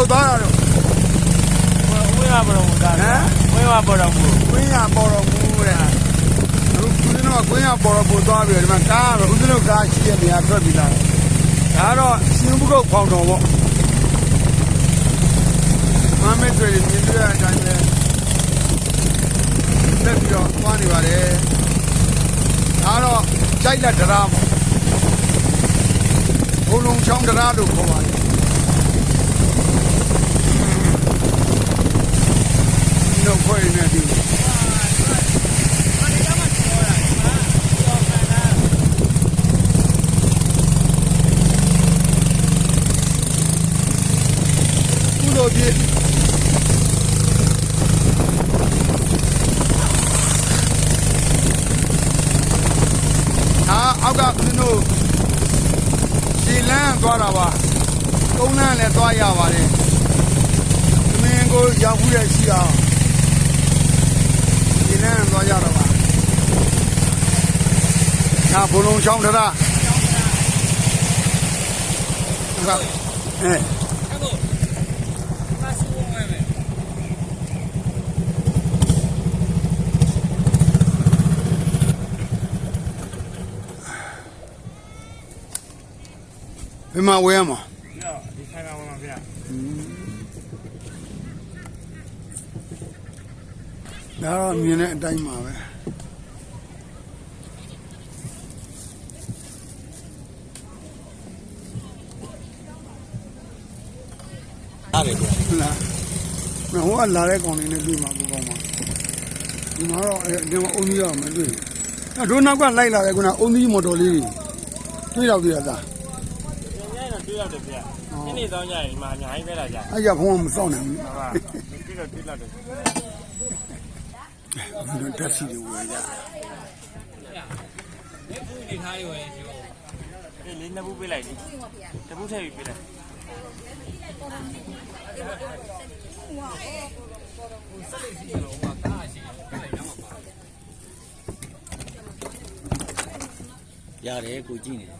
လို့သွားတာတော့ဝင်းရပေါ်တော်မူတာဝင်းရပေါ်တော်မူကွင်းရပေါ်တော်မူတဲ့အခုဦးဇင်းတို့ကကွင်းရပေါ်တော်မူသွားပြီးတော့ဒီမှာကားတော့ဦးဇင်းတို့ကားရှိတဲ့နေရာထွက်ပြီးလာတယ်ဒါကတော့ရှင်ဘုကုတ်ဖောင်တော်ပေါ့မမဲတွေမြင်တွေ့တဲ့အတိုင်းပဲဆက်ပြီးတော့သွားနေပါတယ်ဒါတော့ကြိုက်လက်တရားပေါ့ဘုံလုံးချောင်းတရားလို့ခေါ်ပါတယ် တော့ခွဲနေတယ်ကုသိုလ်ပြည့်ဟာအောက်ကဦးဇင်းတို့ရှည်လန်းသွားတာပါကုန်းလန်းလည်းသွားရပါတယ်သမင်းကိုရောက်ဘူးရဲ့ရှိအောင်ရှည် လန်းသွားရတော့ပါဟာဘုံလုံးချောင်းထရဟုတ်ကဲ့အဲဘယ်မှာဝဲရမှာဒီဆိုင်ကဝင်ပါဗျာ ဒါတော့မြင်တဲ့အတိုင်းပါပဲဟုတ်လားမဟိုကလာတဲ့ကောင်လေးနဲ့တွေ့မှာပူကောင်းပါဒီမှာတော့အဲဒီမှာအုံကြီးတော့မတွေ့ဘူးအဲတို့နောက်ကလိုက်လာတဲ့ကုနာအုံကြီးမော်တော်လေးတွေတွေ့တော့တွေ့ရတာညနေတော့တွေ့ရတယ်ဗျာညနေတော့ညရင်ဒီမှာအများကြီးပဲလာကြအဲ့ကြဘုံကမစောင့်နိုင်ဘူးဟုတ်ပါဒီတော့တွေ့လာတယ် ဘယ်တက်စီတွေဝယ်ကြဒီလေးနှစ်ဘူးပေးလိုက်ဒီတဘူးထည့်ပြီးပေးလိုက်ရတယ်ကိုကြည့်နေတယ်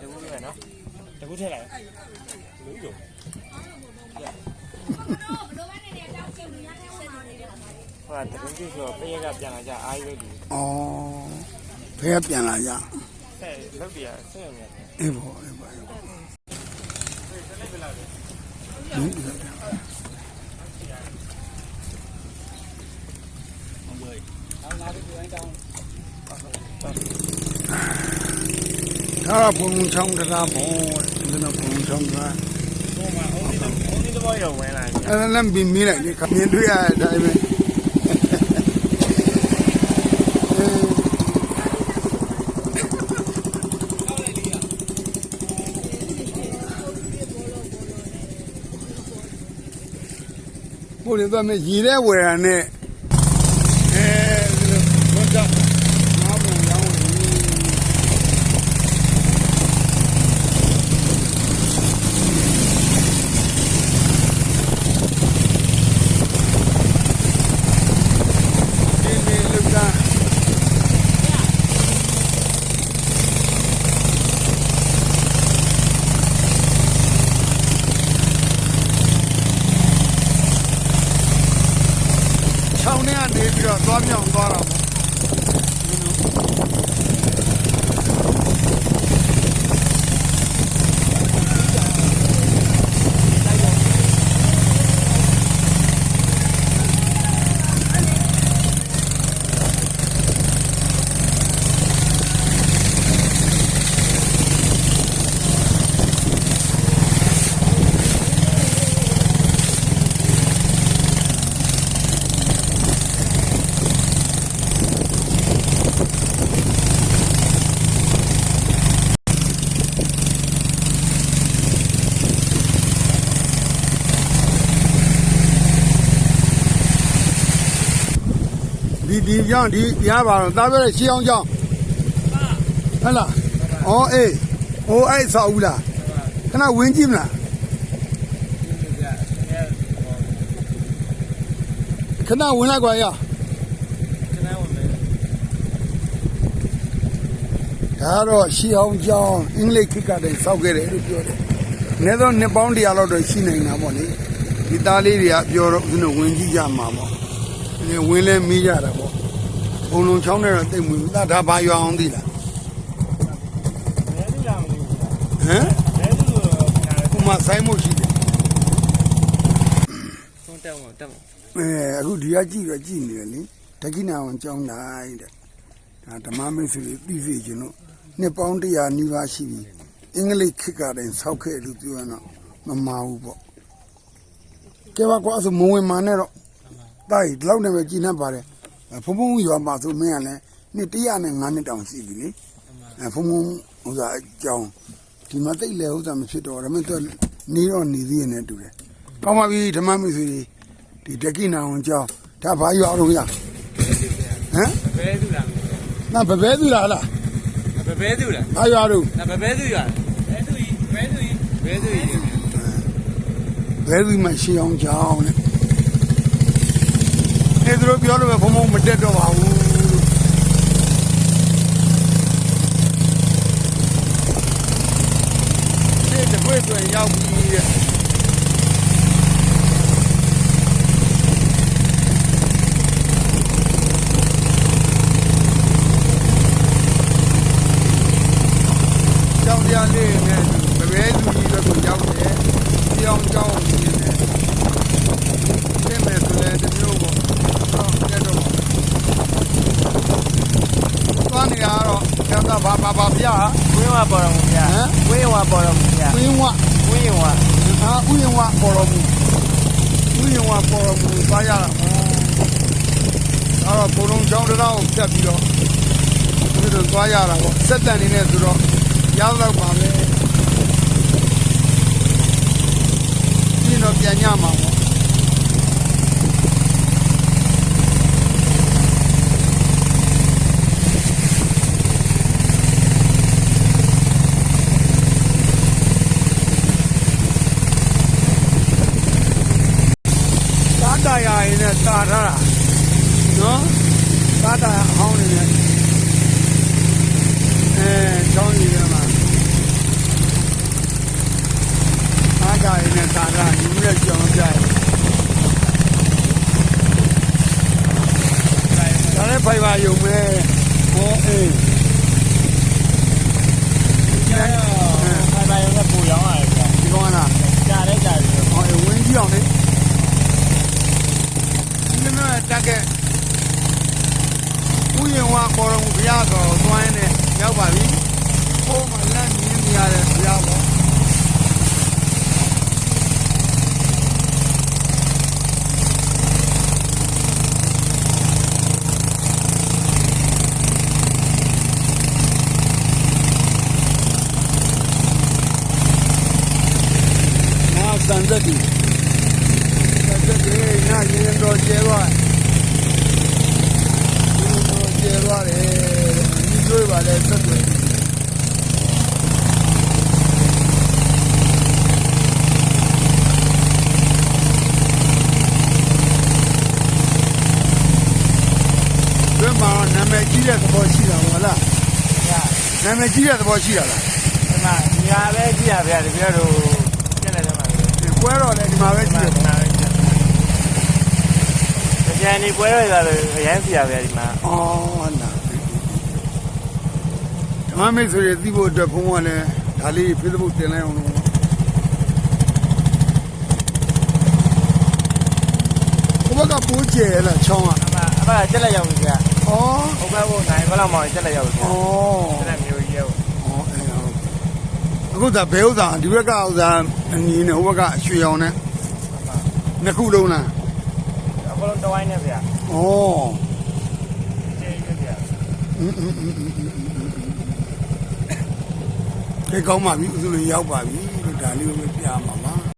တဘူးပဲနော်တဘူးထည့်လိုက်လူရော ဟာတဘူးကြီးဆိုပေးရကပြန်လာကြအားရွေးဒီဩဘယ်ကပြန်လာကြဆက်လုပ်ပြဆက်ရမယ်အေးဘောအေးဘောအေးဘောဟင်းဒါကဘုံချောင်းတရားပေါ့ဒီလိုဘုံချောင်းတရားဟိုမှာအုံးဒီအုံးဒီတော့ရောဝင်လာပြီအဲ့ဒါလည်းပြီးမိလိုက်ဒီခမြင်တွေ့ရတဲ့အတိုင်းပဲ ဘိုးလေးတော့မရေတဲ့ဝယ်ရနဲ့အဲဒီလိုဘုရားငါ့ဘုံရောင်းဝင် ဒီမေလူက ချောင်းထဲကနေပြီးတော့သွားမြောင်သွားတာပေါ့ဒီဒီ ကြောင့်ဒီရပါတော့တားပြောတဲ့ရှေးအောင်ကြောင့်ဟုတ်လားဩအေးဟိုအဲ့ဆောက်ဦးလားခဏဝင်ကြည့်မလားခဏဝင်လိုက်ကွာရခဏဝင်မယ်ဒါကတော့ရှေးအောင်ကြောင့်အင်္ဂလိပ်ခေတ်ကတည်းကစောက်ခဲ့တယ်လို့ပြောတယ်နေတော့နှစ်ပေါင်း100လောက်တော့ရှိနေတာပေါ့လေဒီသားလေးတွေကပြောတော့ဦးဇင်းဝင်ကြည့်ကြမှာပေါ့ဒီဝင်လဲမေးကြတာပေါ့ ဘုံလုံးချောင်းနဲ့တော့တိတ်မွေးဘူးဒါဒါဘာရွာအောင်သိလားဘယ်သူလာမလို့ဟမ်ဘယ်သူလို့ညာလဲဟိုမှာဆိုင်မို့ရှိတယ်ဆုံးတက်အောင်တက်အောင်အဲအခုဒီကကြည့်တော့ကြည့်နေတယ်လေတက္ကိနာဝန်ကျောင်းတိုင်းတဲ့ဒါဓမ္မမိတ်ဆွေတွေသိစေခြင်းလို့နှစ်ပေါင်း100နီးပါးရှိပြီအင်္ဂလိပ်ခေတ်ကတည်းကဆောက်ခဲ့လို့ပြောရင်တော့မမာဘူးပေါ့ကဲပါကွာဆိုမဝင်မာနဲ့တော့တားဒီလောက်နဲ့ပဲကြည်နေပါတယ် ဖုံဖုံရွာမှာဆိုမင်းကလည်းနှစ်105နှစ်တောင်ရှိပြီလေအဲဖုံဖုံဥစားအကြောင်းဒီမှာတိတ်လေဥစားမဖြစ်တော့ဒါပေမဲ့သူနေတော့နေသေးတယ်တူတယ်ကောင်းပါပြီဓမ္မမိတ်ဆွေတွေဒီတက္ကိနာဝန်ကျောင်းဒါဘာရွာတော့ရဟမ်ဘဲသူလားနာဘဘဲသူလားလားဘဘဲသူလားဘာရွာတော့ဒါဘဘဲသူရဘဲသူကြီးဘဲသူကြီးဘဲသူကြီးဘဲသူမှရှေးအောင်ကျောင်း နဲ့အဲသူတို့ပြောလို့ပဲဘုံဘုံမတက်တော့ပါဘူးရှေ့တစ်ခွေတွင်ရောက်ပြီတဲ့ကျောင်းတရားလေးနဲ့ဘဘဲသူကြီးတို့ကိုရောက်တယ်ပြောင်းကျောင်းနေတယ်ပြင်မဲ့ဆိုလဲတမျိုးပေါ့တော့တက်တော့သွားနေရတော့ကျန်တာဘာဘာဘာ ပြဟဝင်းဝပေါ်တော်မူဗျာမ်ဝင်းဝပေါ်တော်မူဗျာဝင်းဝဝင်းဝအာဥယျာဉ်ဝပေါ်တော်မူဥယျာဉ်ဝပေါ်တော်မူသွားရတာအဲ့တော့ဘုံလုံးချောင်းတရားကိုဖြတ်ပြီးတော့ဒီလိုသွားရတာပေါ့စက်တန်နေနဲ့ဆိုတော့ရောက်တော့ပါပဲဒီတော့ပြန်ညမှာပေါ့ ရင်နဲ့တာထားတာနော်သာတာယာအဟောင်းနေနဲ့အဲချောင်းကြီးထဲမှာသာတာယာနဲ့တာထားဒီလိုကြောင်ကြိုက်ဒါလည်းဖိုင်ပါယုံမဲဟောအေး ဖိုင်ဖိုင်ရဲ့ပူရောင်းရတယ်ဗျာ ဒီကောင်ကလား ကြားလဲကြားတယ် ဟောအေးဝင်းကြီးအောင်လေဒီနေ့တက်ခဲ့ဥယျာဉ်ဝပေါ်တော်မူဘုရားတော်သွားရင်းနဲ့ရောက်ပါပြီဟိုမှာလမ်းမြင်နေရတဲ့ဘုရားပေါ့ နာ စံသက်ဒီစံသက်ဒီနာရင်တော်ကျဲသွားရင်တော်ကျဲသွားတယ်ဒီတွေးပါလေသက်တွေဒီမှာနာမည်ကြီးတဲ့သဘောရှိတာဟုတ်လားဗျာနာမည်ကြီးတဲ့သဘောရှိတာလားဒီမှာညာပဲကြည့်ရဗျာတကယ်တော့ကျက်လိုက်တယ်မှာဗျာ ဒီ ပွဲတော်လည်းဒီမှာပဲဒီရှိမှာတယ်ဒီမှာပဲကြည့်ကြနေပွဲရတာလည်းအရင်ပြရဗျာဒီမှာအော်နာဓမ္မမိတ်ဆွေတွေသိဖို့အတွက်ဘုန်းဘုန်းကလည်းဒါလေး Facebook တင်လိုက်အောင်လို့ဘုဘကပိုးကျဲလားချောင်းอ่ะအမအမကျက်လိုက်ရောက်ပြီဗျာဩဩဟုတ်ကဲ့ဘုနိုင်ဘယ်လောက်မှကျက်လိုက်ရောက်ပြီဗျာကျက်မျိုးကြီးရော ဩအဲဟုတ် အခုဒါဘဲဥစ္စာဒီဘက်ကဥစ္စာအနီးနဲ့ဟိုဘက်ကအရွှေရောင်နဲ့နှစ်ခုလုံးလား အကုန်လုံးတဝိုင်းနဲ့ဗျာ ဩ ကျေးဇူးဗျာ อืมอืมอืมอืมอืมဒီကောင်းပါပြီဥစုလေးရောက်ပါပြီလို့ဒါလေးကိုပဲပြမှာပါ